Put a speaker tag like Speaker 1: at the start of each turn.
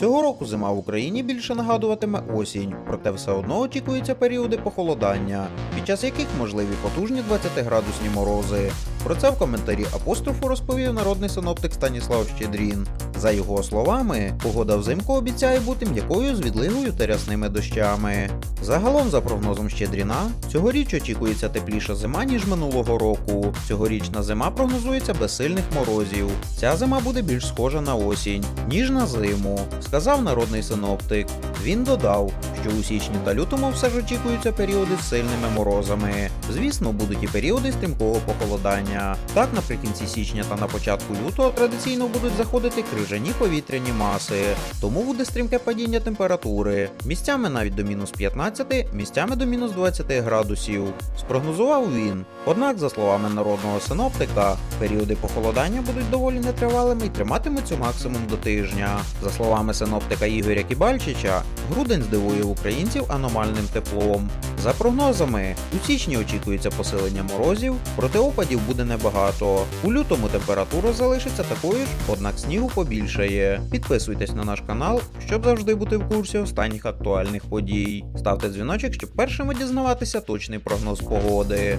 Speaker 1: Цього року зима в Україні більше нагадуватиме осінь, проте все одно очікуються періоди похолодання, під час яких можливі потужні 20-градусні морози. Про це в коментарі апострофу розповів народний синоптик Станіслав Щедрін. За його словами, погода взимку обіцяє бути м'якою з відлигою та рясними дощами. Загалом, за прогнозом Щедріна, цьогоріч очікується тепліша зима, ніж минулого року. Цьогорічна зима прогнозується без сильних морозів. Ця зима буде більш схожа на осінь, ніж на зиму, сказав народний синоптик. Він додав, що у січні та лютому все ж очікуються періоди з сильними морозами. Звісно, будуть і періоди стрімкого похолодання. Так, наприкінці січня та на початку лютого традиційно будуть заходити крижані повітряні маси, тому буде стрімке падіння температури. Місцями навіть до мінус 15, місцями до мінус 20 градусів. Спрогнозував він. Однак, за словами народного синоптика, періоди похолодання будуть доволі нетривалими і триматимуться максимум до тижня. За словами синоптика Ігоря Кібальчича, грудень здивує українців аномальним теплом. За прогнозами, у січні очікується посилення морозів, проте опадів буде небагато. У лютому температура залишиться такою ж, однак снігу побільшає. Підписуйтесь на наш канал, щоб завжди бути в курсі останніх актуальних подій. Ставте дзвіночок, щоб першими дізнаватися точний прогноз погоди.